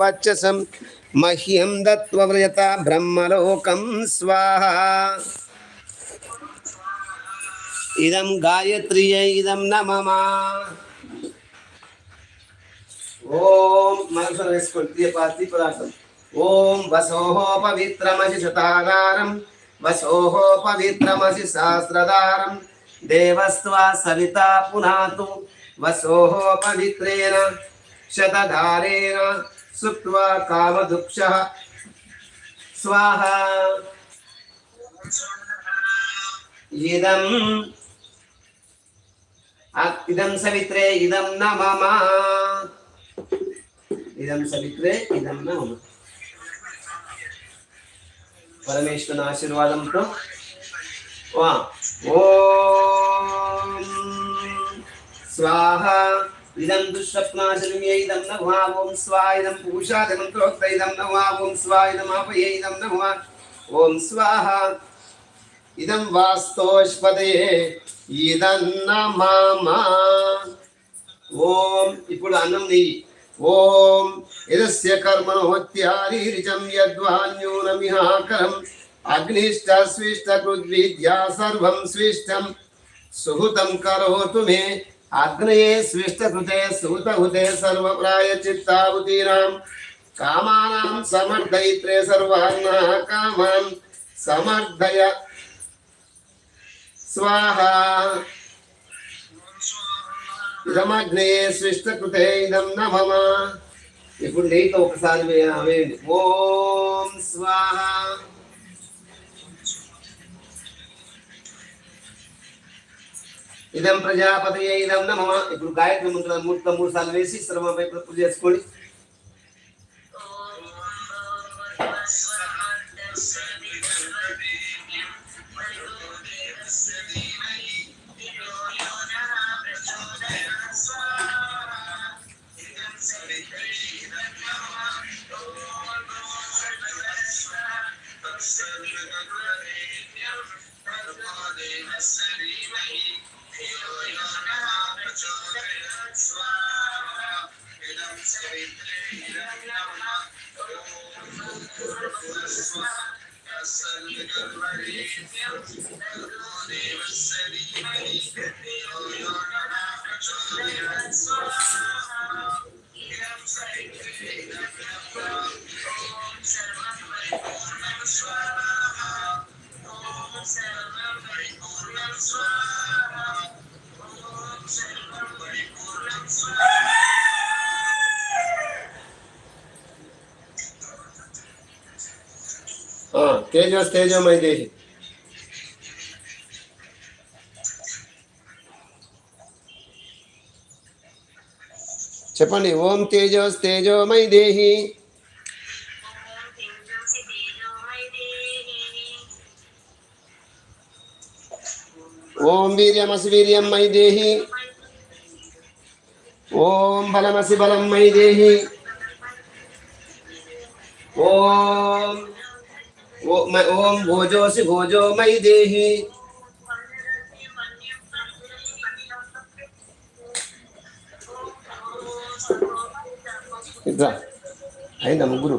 వచ్చసం మహ్యం దత్వ్రయత బ్రహ్మలోకం స్వాహ. ఇదం గాయత్రియే ఇదం నమమా. ఓం మనసులో వేసుకోండి తీయ పదార్థం ఓం వసోహో పవిత్రమసి శతాగారం వసోహో పవిత్రమసి సహస్రదారం. దేవస్వా సవిత పునాతు వసోహో పవిత్రేణ శతధారేణ. సుక్త్వా కామదుక్ష స్వాహ ఇదం ఇదం సవిత్రే ఇదం న మమ ఇదం సవిత్రే ఇదం న మమ పరమేశ్వరుని ఆశీర్వాదంతో వా ఓం స్వాహ ఇదం దుస్వప్నాశనమేదం ఇదం ఓం స్వా ఇదం పూషాది మంత్రోక్త ఇదం న ఓం స్వా ఇదం ఆపయే ఓం స్వాహ ఇదం వాస్తోష్పదే ఇదం నమామ ఓం ఇప్పుడు అన్నం నెయ్యి ఓం యదస్య కర్మణోత్యారీరిచం యద్వాన్యూనమిహాకరం అగ్నిష్ట స్విష్ట కృద్విద్యా సర్వం స్విష్టం సుహృతం కరోతు మే అగ్నయే స్విష్టకృతే సూతహుతే సుహృత సర్వప్రాయ చిత్తావతీనాం కామానాం సమర్థయిత్రే సర్వాన్న కామాన్ సమర్థయ స్వాహ. ఇదమగ్నే స్విష్టకృతే ఇదం నమమ. ఇప్పుడు నీతో ఒకసారి వేయండి. ఓం స్వాహ. ఇదం ప్రజాపతి ఇదం నమ. ఇప్పుడు గాయత్రి మంత్ర మూడు మూడు సార్లు వేసి శ్రమ పూజ చేసుకోండి. తేజస్ తేజమై దేహి చెప్పండి ఓం తేజస్ తేజోమై దేహి ఓం వీర్యమసి వీర్యం మై దేహి. ఓం బలమసి బలం మై దేహి. ఓం ఓం భోజోసి భోజో మై దేహి. ఇట్లా అయిందా ముగ్గురు?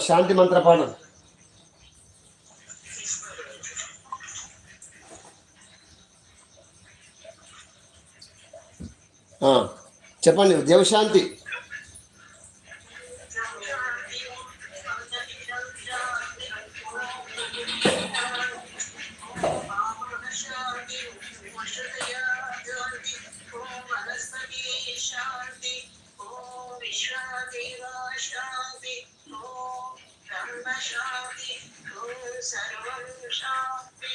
శాంతి మంత్ర పాఠం ఆ, చెప్పండి దేవశాంతి శాంతి ఓం శాంతి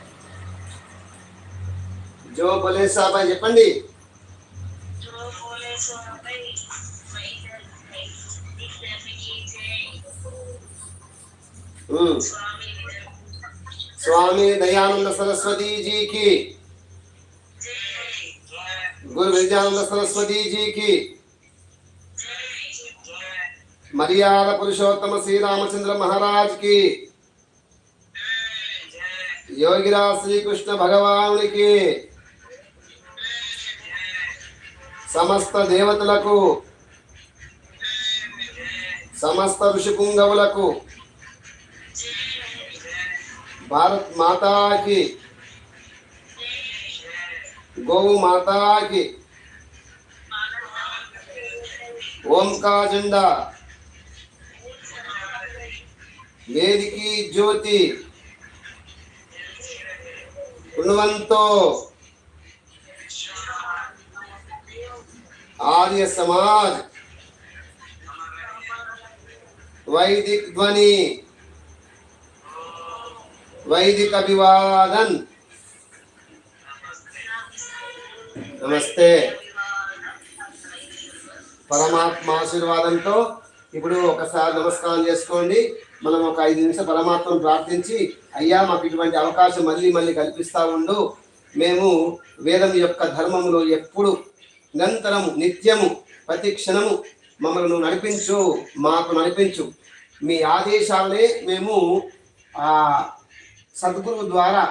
జో బోలే సాబాయ్ చెప్పండి जो बोले सो भाई वही करते दिखने में जय ఉమ్. स्वामी స్వామి దయానంద సరస్వతి జీకి जय గురు విద్యానంద సరస్వతి జీకి जय సమస్త దేవతలకు సమస్త ఋషిపుంగవులకు భారత్ మాతాకి గోవు మాతాకి ఓంకా జెండా వేదికి జ్యోతి గుణవంతో आर्य समाज वैदिक ध्वनि वैदिक अभिवादन నమస్తే పరమాత్మ ఆశీర్వాదంతో ఇప్పుడు ఒకసారి నమస్కారం చేసుకోండి మనం ఒక ఐదు నిమిషం పరమాత్మను ప్రార్థించి అయ్యా మాకు ఇటువంటి అవకాశం మళ్ళీ మళ్ళీ కల్పిస్తా ఉండు మేము వేదం యొక్క ధర్మములో ఎప్పుడు నిరంతరము నిత్యము ప్రతి క్షణము మమ్మల్ని నడిపించు మాకు నడిపించు. మీ ఆదేశాలనే మేము సద్గురువు ద్వారా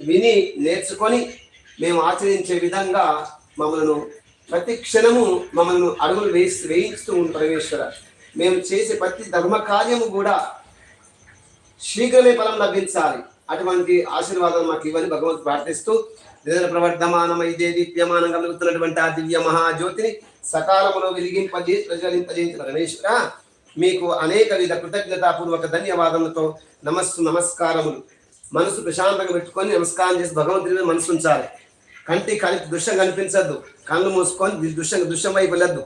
విని నేర్చుకొని మేము ఆచరించే విధంగా మమ్మల్ని ప్రతి క్షణము మమ్మల్ని అడుగులు వేసి వేయిస్తూ ఉంది పరమేశ్వర. మేము చేసే ప్రతి ధర్మ కార్యము కూడా శీఘ్రమే ఫలం లభించాలి. అటువంటి ఆశీర్వాదాలు మాకు ఇవ్వని భగవంతు ప్రార్థిస్తూ నిజ ప్రవర్ధమానమై దీప్యమానం కలుగుతున్నటువంటి ఆ దివ్య మహాజ్యోతిని సకాలంలో వెలిగింపజే ప్రజ్వలింపజేసిన రమేశ్వర మీకు అనేక విధ కృతజ్ఞతాపూర్వక ధన్యవాదములతో నమస్సు నమస్కారములు. మనసు ప్రశాంతంగా పెట్టుకొని నమస్కారం చేసి భగవంతుని మీద మనసు ఉంచాలి. కంటి కని దృశ్యం కనిపించద్దు కళ్ళు మూసుకొని దృశ్యం దృశ్యం వైపు వెళ్ళద్దు.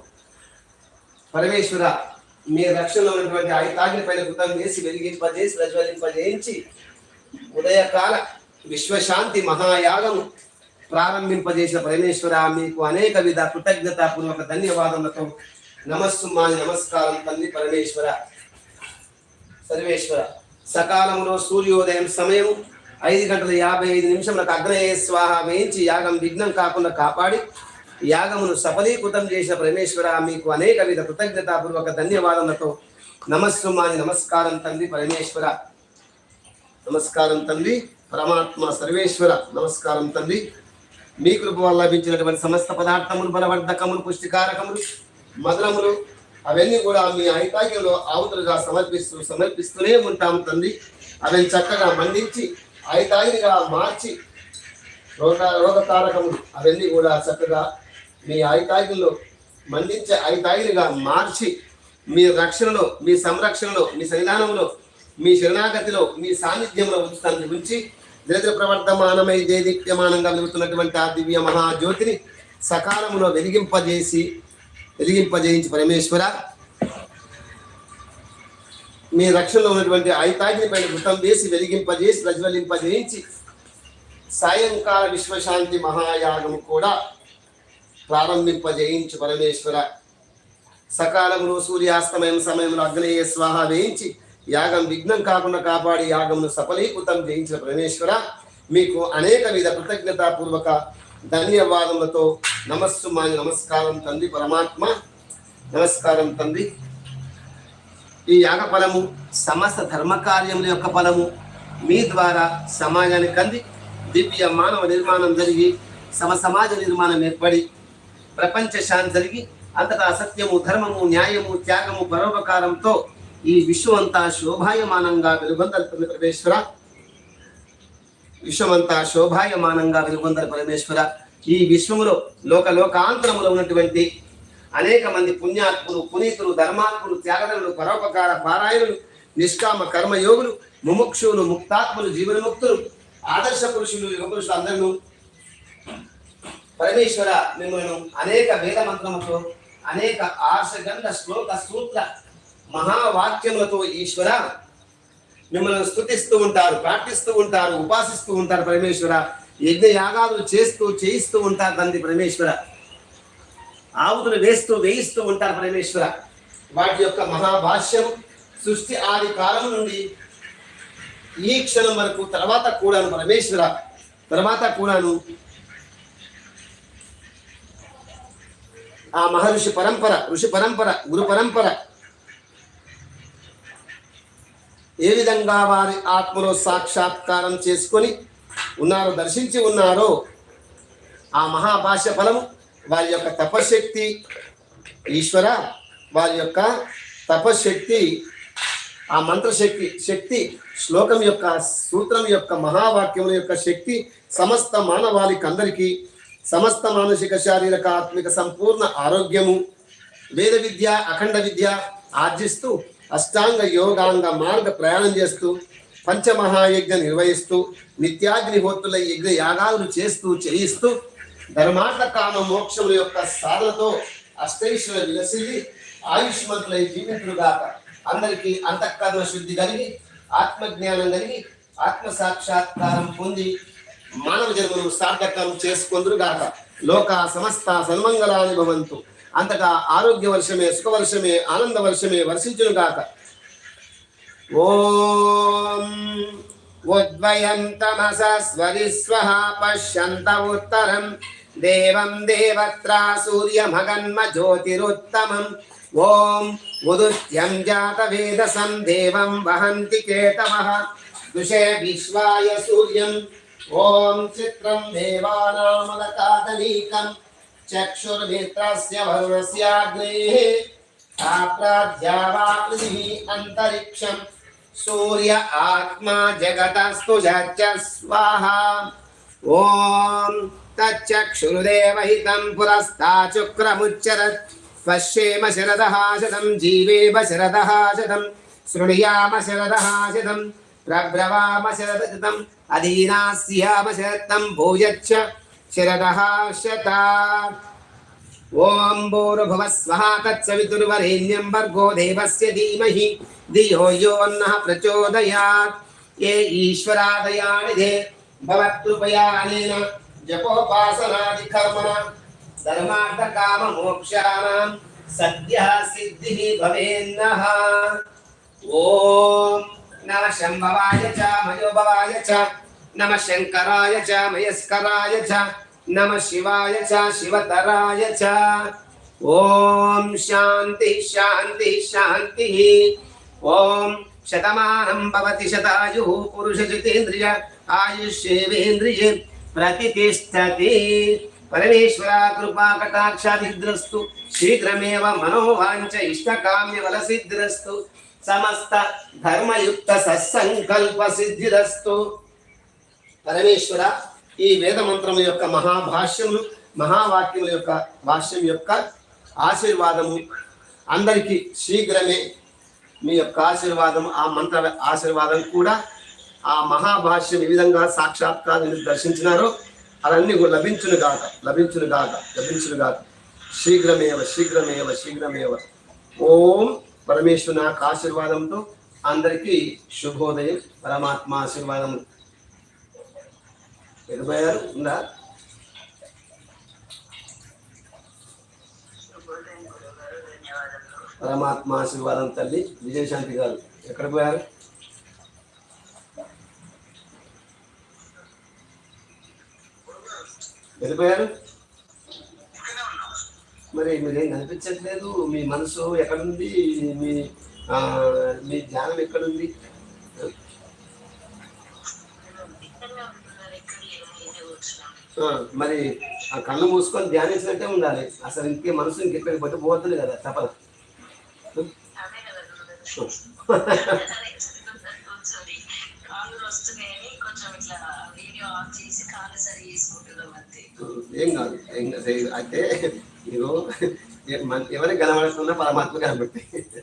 పరమేశ్వర మీ రక్షణలో ఉన్నటువంటి ఆయుతాగ్ని పైన కృతం చేసి వెలిగింపజేసి ప్రజ్వలింపజేయించి ఉదయకాల విశ్వశాంతి మహాయాగము ప్రారంభింపజేసిన పరమేశ్వర మీకు అనేక విధ కృతజ్ఞతాపూర్వక ధన్యవాదములతో నమస్సు మాని నమస్కారం తల్లి పరమేశ్వర. సర్వేశ్వర. సకాలంలో సూర్యోదయం సమయం ఐదు గంటల యాభై ఐదు నిమిషములకు అగ్నయ స్వాహ వేయించి యాగం విఘ్నం కాకుండా కాపాడి యాగమును సఫలీకృతం చేసిన పరమేశ్వర మీకు అనేక విధ కృతజ్ఞతాపూర్వక ధన్యవాదములతో నమస్సు మాని నమస్కారం తండ్రి పరమేశ్వర. నమస్కారం తండ్రి పరమాత్మ సర్వేశ్వర. నమస్కారం తండ్రి మీ కృప వల్ల లభించినటువంటి సమస్త పదార్థములు బలవర్ధకములు పుష్టికారకములు మధురములు అవన్నీ కూడా మీ ఐతాగ్యంలో ఆవుతులుగా సమర్పిస్తూ సమర్పిస్తూనే ఉంటాం తండ్రి. అవన్నీ చక్కగా మండించి ఐతాగినిగా మార్చి రోగ రోగకారకములు అవన్నీ కూడా చక్కగా మీ ఐతాగిలో మండించే ఐతాగినిగా మార్చి మీ రక్షణలో మీ సంరక్షణలో మీ సన్నిధానంలో మీ శరణాగతిలో మీ సాన్నిధ్యంలో ఉంచుతాన్ని ఉంచి దరిద్ర ప్రవర్తమానమై దేదీప్యమానంగా వెలుగుతున్నటువంటి ఆ దివ్య మహాజ్యోతిని సకాలంలో వెలిగింపజేసి వెలిగింపజేయించి పరమేశ్వర మీ రక్షణలో ఉన్నటువంటి ఐతాగ్ని పైన గుట్టం వేసి వెలిగింపజేసి ప్రజ్వలింపజేయించి సాయంకాల విశ్వశాంతి మహాయాగం కూడా ప్రారంభింపజేయించు పరమేశ్వర. సకాలంలో సూర్యాస్తమయం సమయంలో అగ్నేయ స్వాహ వేయించి యాగం విఘ్నం కాకుండా కాపాడి యాగంను సఫలీకృతం చేయించిన పరమేశ్వర మీకు అనేక విధ కృతజ్ఞతాపూర్వక ధన్యవాదములతో నమస్సు మాని నమస్కారం తండ్రి పరమాత్మ. నమస్కారం తండ్రి. ఈ యాగ ఫలము సమస్త ధర్మకార్యముల యొక్క ఫలము. మీ ద్వారా సమాజానికి అంది. దివ్య మానవ నిర్మాణం జరిగి సమ సమాజ నిర్మాణం ఏర్పడి ప్రపంచ శాంతి జరిగి అంతటా సత్యము ధర్మము న్యాయము త్యాగము పరోపకారంతో ఈ విశ్వమంతా శోభాయమానంగా వెలుగొందల పరమేశ్వర. విశ్వమంతా శోభాయమానంగా వెలుగొందల పరమేశ్వర. ఈ విశ్వములో లోక లోకాంతరములో ఉన్నటువంటి అనేక మంది పుణ్యాత్ములు పునీతులు ధర్మాత్ములు త్యాగదనులు పరోపకార పారాయణులు నిష్కామ కర్మయోగులు ముముక్షువులు ముక్తాత్ములు జీవనముక్తులు ఆదర్శ పురుషులు యుగ పురుషులు అందరూ పరమేశ్వర మిమ్మల్ని అనేక వేద మంత్రములతో అనేక ఆర్షగంధ శ్లోక సూత్ర మహావాక్యములతో ఈశ్వర మిమ్మల్ని స్థుతిస్తూ ఉంటారు ప్రార్థిస్తూ ఉంటారు ఉపాసిస్తూ ఉంటారు పరమేశ్వర. యజ్ఞ యాగాలు చేస్తూ చేయిస్తూ ఉంటారు తండ్రి పరమేశ్వర. ఆవుతులు వేస్తూ వేయిస్తూ ఉంటారు పరమేశ్వర. వాటి యొక్క మహాభాష్యం సృష్టి ఆది కాలం నుండి ఈ క్షణం వరకు తర్వాత కూడాను పరమేశ్వర తర్వాత కూడాను ఆ మహర్షి పరంపర ఋషి పరంపర గురు పరంపర ఏ విధంగా వారి ఆత్మలో సాక్షాత్కారం చేసుకొని ఉన్నారో దర్శించి ఉన్నారో ఆ మహాభాష ఫలము వారి యొక్క తపశక్తి ఈశ్వర వారి యొక్క తపశక్తి ఆ మంత్రశక్తి శక్తి శ్లోకం యొక్క సూత్రం యొక్క మహావాక్యముల యొక్క శక్తి సమస్త మానవాళికి అందరికీ సమస్త మానసిక శారీరక ఆత్మిక సంపూర్ణ ఆరోగ్యము వేద విద్య అఖండ విద్య ఆర్జిస్తూ అష్టాంగ యోగాంగ మార్గ ప్రయాణం చేస్తూ పంచమహాయజ్ఞ నిర్వహిస్తూ నిత్యాగ్నిహోత్రుల యజ్ఞ యాగాలు చేస్తూ చేయిస్తూ ధర్మార్థ కామ మోక్షముల యొక్క సాధనతో అష్టైశ్వర విలసిల్లి ఆయుష్మంతులై జీవితులుగాక అందరికీ అంతఃకరణ శుద్ధి కలిగి ఆత్మజ్ఞానం కలిగి ఆత్మ సాక్షాత్కారం పొంది మానవ జన్మను సార్థకం చేసుకుందరుగాక. లోక సమస్త సన్మంగళాని భవంతు. అంతటా ఆరోగ్య వర్షమే సుఖ వర్షమే ఆనంద వర్షమే వర్షించునుగాక ఓం ఉద్వయంతమస పశ్యంత ఉత్తరం. దేవం దేవత్రా సూర్యమగన్మ జ్యోతిరుత్తమం. ఓం ఉదుత్యం జాత వేదసం దేవం వహంతి కేతవ. దుషే విశ్వాయ సూర్యం. ఓం చిత్రం దేవానామలకాదలీకం चक्षुर्भित्रस्य वरुणस्याग्नेः आप्राध्यावाकृतिः अन्तरिक्षम्। सूर्य आत्मा जगतस्तु स्वाहा ॐ पश्येम शरदः जीवेम शरद शतं शृणुयाम शरद शतं प्रब्रवाम शरदकृतम्, अधीनास्याम भूयच्छ శరతం భూయచ్చ శరదः శతా. ఓం భూర్భువ స్వః తత్సవితుర్వరేణ్యం భర్గో దేవస్య ధీమహి. ధియో యో నః ప్రచోదయాత్. ఏ ఈశ్వరాదయానిధే భవత్కృపయానేన జపోపాసనాది కర్మణ ధర్మార్థ కామ మోక్షానాం సద్య సిద్ధి భవేన్నః. ఓం నమ శంకరాయ చ మయస్కరాయ చ నమ శివాయ చ శివతరాయ చ. ఓం శాంతి శాంతి శాంతి. ఓం శతమానం భవతి శతాయు పురుష జితేంద్రియ ఆయుష్యేంద్రియ ప్రతిష్టతి పరమేశ్వర కృపా కటాక్షాదిద్రస్తు. శీఘ్రమేవ మనోవాంఛ ఇష్టకామ్య వలసిద్రస్తు. సమస్త ధర్మయుక్త సత్సంకల్ప సిద్ధిరస్తు. పరమేశ్వర ఈ వేద మంత్రము యొక్క మహాభాష్యములు మహావాక్యముల యొక్క భాష్యం యొక్క ఆశీర్వాదము. అందరికీ శీఘ్రమే మీ యొక్క ఆశీర్వాదం ఆ మంత్ర ఆశీర్వాదం కూడా ఆ మహాభాష్యం ఏ విధంగా సాక్షాత్కారం దర్శించినారో. అవన్నీ కూడా లభించును గాక లభించును గాక లభించును గాక శీఘ్రమేవ శీఘ్రమేవ శీఘ్రమేవ. ఓం పరమేశ్వరు నాకు ఆశీర్వాదంతో అందరికీ శుభోదయం పరమాత్మ ఆశీర్వాదం వెళ్ళిపోయారు ఉందా? పరమాత్మ ఆశీర్వాదం తల్లి విజయశాంతి గారు. ఎక్కడ పోయారు? వెళ్ళిపోయారు? మరి మీరేం కనిపించట్లేదు? మీ మనసు ఎక్కడుంది? మీ మీ ధ్యానం ఎక్కడుంది? మరి ఆ కళ్ళు మూసుకొని ధ్యానించినట్టే ఉండాలి. అసలు ఇంకే మనసు ఇంకెక్కడికి పోతే పోతుంది కదా తపన ఏం కాదు ఏం కాదు. అయితే ఇగో ఎ- మన- ఎవరికి కనబడుతున్నా పరమాత్మ కనబడి ఇట్లా.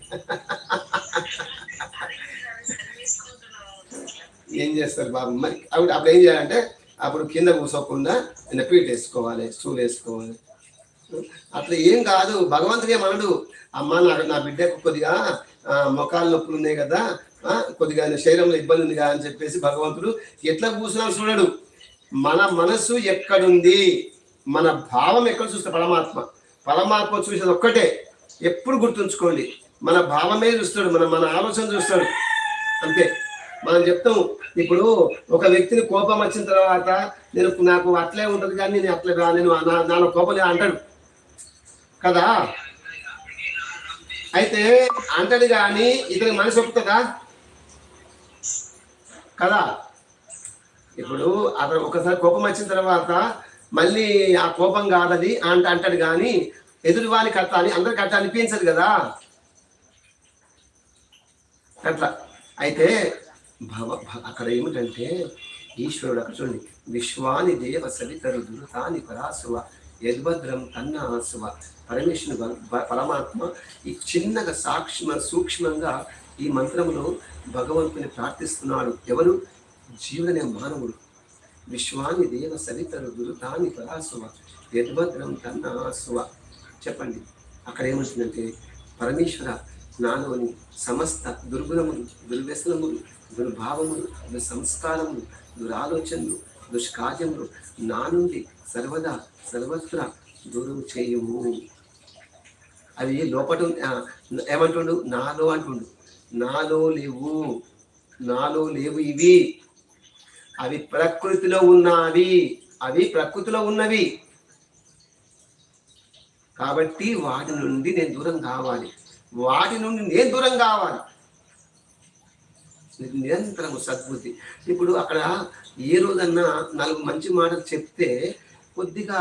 ఏం చేస్తారు బాబు? మరి అప్పుడు అప్పుడు ఏం చేయాలంటే అప్పుడు కింద కూసోకుండా నిన్న పీట వేసుకోవాలి స్టూల్ వేసుకోవాలి. అట్లా ఏం కాదు. భగవంతుడే మనడు. అమ్మ నాకు నా బిడ్డకు కొద్దిగా మొఖాలు నొప్పులు ఉన్నాయి కదా కొద్దిగా శరీరంలో ఇబ్బంది ఉంది కదా అని చెప్పేసి భగవంతుడు ఎట్లా కూర్చున్నా చూడడు. మన మనస్సు ఎక్కడుంది? మన భావం ఎక్కడ చూస్తే పరమాత్మ? పరమాత్మ చూసేది ఒక్కటే. ఎప్పుడు గుర్తుంచుకోండి. మన భావమే చూస్తాడు మన మన ఆలోచన చూస్తాడు. అంతే. మనం చెప్తాం ఇప్పుడు ఒక వ్యక్తిని కోపం వచ్చిన తర్వాత నేను నాకు అట్లే ఉంటుంది కానీ నేను అట్లే నేను నా- నాలో కోపం అంటాడు. కదా? అయితే అంటాడు కానీ ఇతని మనసు ఒప్పుతుందా? కదా? ఇప్పుడు అతను ఒకసారి కోపం వచ్చిన తర్వాత మళ్ళీ ఆ కోపం కాదది అంట అంటాడు కానీ ఎదురు వానికి అట్లా అని అందరికి అట్లా అనిపించదు కదా? అట్లా. అయితే భవ భ- అక్కడ ఏమిటంటే ఈశ్వరుడు అక్కడ చూడండి. విశ్వాని దేవ సవితరు దురుతాని పరాశువ యద్భద్రం తన్న ఆశువ. పరమేశ్వరుని పరమాత్మ ఈ చిన్నగా సాక్ష్మ సూక్ష్మంగా ఈ మంత్రంలో భగవంతుని ప్రార్థిస్తున్నాడు. ఎవరు? జీవనే మానవుడు. విశ్వాని దేవ సవితరు దురుతాని పరాసువ యద్భద్రం తన్న చెప్పండి. అక్కడ ఏమంటుందంటే పరమేశ్వర నాలోని సమస్త దుర్గుణములు దుర్వ్యసనములు దుర్భావములు దుస్సంస్కారములు దురాలోచనలు దుష్కార్యములు నా నుండి సర్వదా సర్వత్రా దూరం చేయము. అవి లోపట ఏమంటుండు? నాలో అంటుండు. నాలో లేవు నాలో లేవు ఇవి. అవి ప్రకృతిలో ఉన్నవి అవి ప్రకృతిలో ఉన్నవి. కాబట్టి వాటి నుండి నేను దూరం కావాలి. వాటి నుండి నేను దూరం కావాలి. నిరంతరం నిరంతరము సద్బుద్ధి. ఇప్పుడు అక్కడ ఏ రోజన్నా నాలుగు మంచి మాటలు చెప్తే కొద్దిగా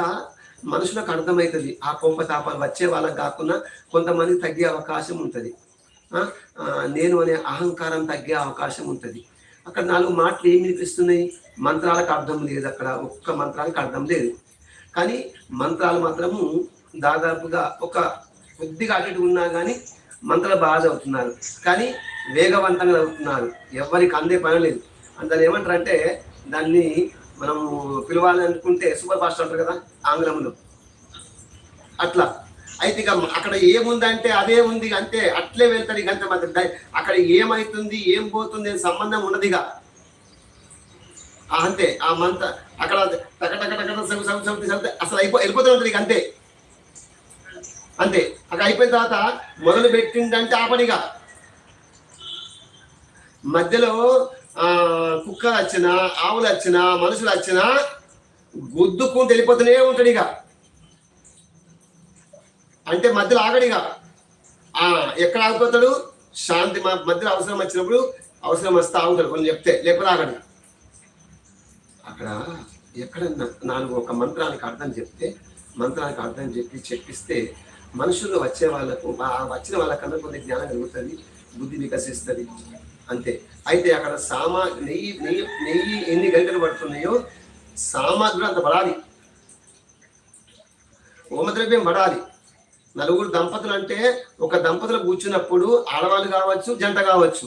మనుషులకు అర్థమవుతుంది ఆ కోపతాపాలు వచ్చే వాళ్ళకి కాకుండా కొంతమంది తగ్గే అవకాశం ఉంటుంది. నేను అనే అహంకారం తగ్గే అవకాశం ఉంటుంది. అక్కడ నాలుగు మాటలు ఏమి వినిపిస్తున్నాయి? మంత్రాలకు అర్థం లేదు అక్కడ. ఒక్క మంత్రాలకు అర్థం లేదు. కానీ మంత్రాలు మాత్రము దాదాపుగా ఒక కొద్దిగా అటు ఇటు ఉన్నా కానీ మంత్రాలు బాగా చదువుతున్నారు కానీ వేగవంతంగా చదువుతున్నారు ఎవరికి అందే పని లేదు. అందులో ఏమంటారు అంటే దాన్ని మనం పిలవాలి అనుకుంటే సూపర్ ఫాస్ట్ అంటారు కదా ఆంగ్లంలో. అట్లా. అయితే ఇక అక్కడ ఏముందంటే అదే ఉంది అంతే అట్లే వెళ్తాడు ఇక అంతే మాత్రం. అక్కడ ఏమైతుంది ఏం పోతుంది అని సంబంధం ఉన్నదిగా అంతే. ఆ మంత అక్కడ టక టక టక అసలు అయిపో వెళ్ళిపోతూ ఉంటుంది ఇక అంతే. అంతే. అక్కడ అయిపోయిన తర్వాత మొదలు పెట్టిందంటే ఆ పనిగా మధ్యలో ఆ కుక్కలు వచ్చినా ఆవులు వచ్చినా మనుషులు వచ్చినా గుద్దుకుంటూ వెళ్ళిపోతూనే ఉంటాడు ఇక అంటే మధ్యలో ఆగడిగా ఇక ఎక్కడ ఆగిపోతాడు? శాంతి మధ్యలో అవసరం వచ్చినప్పుడు అవసరం వస్తే ఆగుతాడు కొన్ని చెప్తే లేకపోతే ఆగడు అక్కడ ఎక్కడ నాలుగు ఒక మంత్రానికి అర్థం చెప్తే మంత్రానికి అర్థం చెప్పి చెప్పిస్తే మనుషుల్లో వచ్చే వాళ్ళకు వచ్చిన వాళ్ళకన్నా కొన్ని జ్ఞానం కలుగుతుంది బుద్ధి వికసిస్తుంది. అంతే. అయితే అక్కడ సామా నెయ్యి నెయ్యి నెయ్యి ఎన్ని గంటలు పడుతున్నాయో సామాగ్రి అంత పడాలి. హోమద్రవ్యం పడాలి. నలుగురు దంపతులు అంటే ఒక దంపతులు కూర్చున్నప్పుడు ఆడవాళ్ళు కావచ్చు జంట కావచ్చు.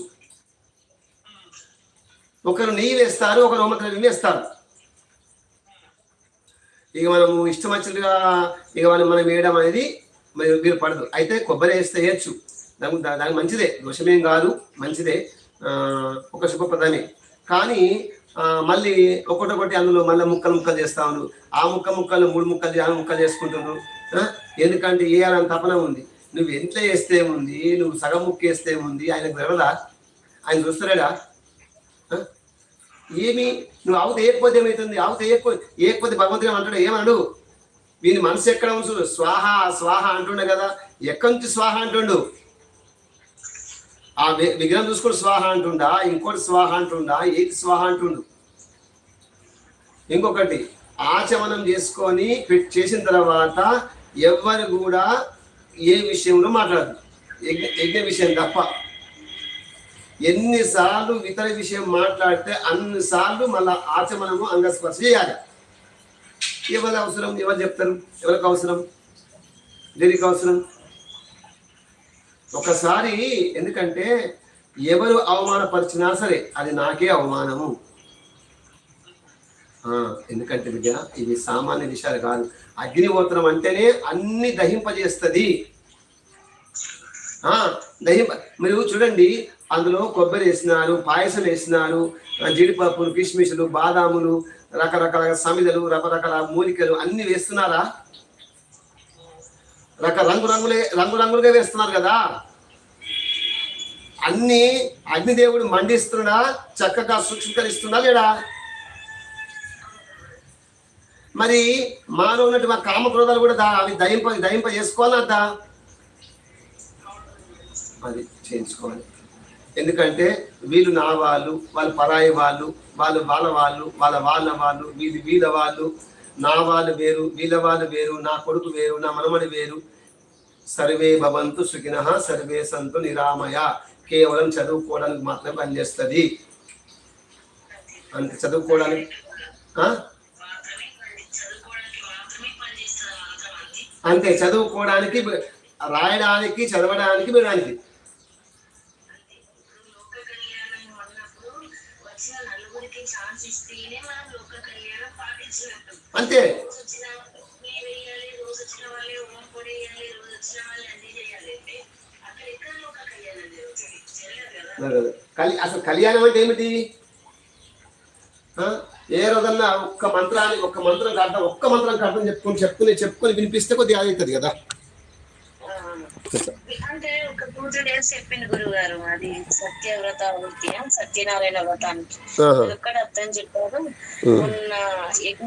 ఒకరు నెయ్యి వేస్తారు ఒకరు హోమద్రవ్యం వేస్తారు. ఇక మనము ఇష్టం వచ్చినట్టుగా ఇక మనం మనం వేయడం అనేది మరి పడదు. అయితే కొబ్బరి వేస్తే వేయచ్చు. దానికి దానికి మంచిదే. దోషమేం కాదు. మంచిదే. ఒక ఒక శుభప్రదమే కానీ మళ్ళీ ఒకటొకటి అందులో మళ్ళీ ముక్కలు ముక్కలు చేస్తా ఉన్నారు ఆ ముక్క ముక్కలు మూడు ముక్కలు ఆ ముక్కలు చేసుకుంటున్నారు ఎందుకంటే వేయాలని తపన ఉంది. నువ్వు ఎంత వేస్తే ఉంది నువ్వు సగం ముక్క వేస్తే ఉంది ఆయనకు తెలవదా? ఆయన చూస్తాడా ఏమి? నువ్వు ఆవుత వేయకపోతే ఏమవుతుంది ఆవుత ఏకపో ఏకపోతే భగవంతుడు అంటాడు ఏమన్నాడు వీని మనసు ఎక్కడ ఉంచుడు? స్వాహ స్వాహ అంటుండే కదా. ఎక్కడి నుంచి స్వాహ అంటుండు? ఆ విగ్రహం చూసుకొని స్వాహ అంటుండా ఇంకోటి స్వాహ అంటుండా ఏది స్వాహ అంటుండు? ఇంకొకటి ఆచమనం చేసుకొని చేసిన తర్వాత ఎవ్వరు కూడా ఏ విషయంలో మాట్లాడదు. యజ్ఞ యజ్ఞ విషయం తప్ప. ఎన్నిసార్లు ఇతర విషయం మాట్లాడితే అన్నిసార్లు మళ్ళా ఆచమనము అంగస్పర్శ చేయాలి. ఎవరి అవసరం ఎవరు చెప్తారు? ఎవరికి అవసరం? దేనికి అవసరం? ఒకసారి ఎందుకంటే ఎవరు అవమానపరిచినా సరే అది నాకే అవమానము. ఎందుకంటే విద్య ఇది సామాన్య విషయాలు కాదు. అగ్నిహోత్రం అంటేనే అన్ని దహింపజేస్తుంది. దహింప మీరు చూడండి అందులో కొబ్బరి వేసినారు పాయసం వేసినారు జీడిపప్పులు కిష్మిషులు బాదాములు రకరకాల సమిదలు రకరకాల మూలికలు అన్ని వేస్తున్నారా? రక రంగు రంగులే రంగు రంగులుగా వేస్తున్నారు కదా. అన్ని అగ్నిదేవుడు మండిస్తున్నా చక్కగా సూక్ష్మీకరిస్తున్నా లేడా? మరి మాలో ఉన్నట్టు మా కామక్రోధాలు కూడా దా- అవి దయింప దయింప చేసుకోవాలంతా అది చేయించుకోవాలి. ఎందుకంటే వీళ్ళు నా వాళ్ళు వాళ్ళు పరాయి వాళ్ళు వాళ్ళు వాళ్ళ వాళ్ళు వాళ్ళ వాళ్ళ వాళ్ళు వీళ్ళు వీళ్ళ వాళ్ళు నా వాళ్ళు వేరు వీళ్ళ వాళ్ళు వేరు నా కొడుకు వేరు నా మనమడి వేరు. సర్వే భవంతు సుఖిన సర్వే సంతు నిరామయ. కేవలం చదువుకోవడానికి మాత్రమే పనిచేస్తుంది. అంత చదువుకోవడానికి అంతే చదువుకోవడానికి రాయడానికి చదవడానికి వినడానికి. వచ్చిన నలుగురికి ఛాన్స్ ఇస్తేనే మనం లోక కళ్యాణం అంతే. కలి అసలు కళ్యాణం అంటే ఏమిటి? ఏ రోజన్నా ఒక్క మంత్రాన్ని ఒక్క మంత్రం అర్థం ఒక్క మంత్రం అర్థం చెప్పుకొని చెప్పుకుని చెప్పుకొని వినిపిస్తే కొద్దిగా అవుతుంది కదా. టూ త్రీ డేస్ చెప్పింది గురువు గారు అది సత్యవ్రత వృత్తి సత్యనారాయణ వ్రతానికి. ఆహా. ఒక్కడ అర్థం చెప్పారు. మొన్న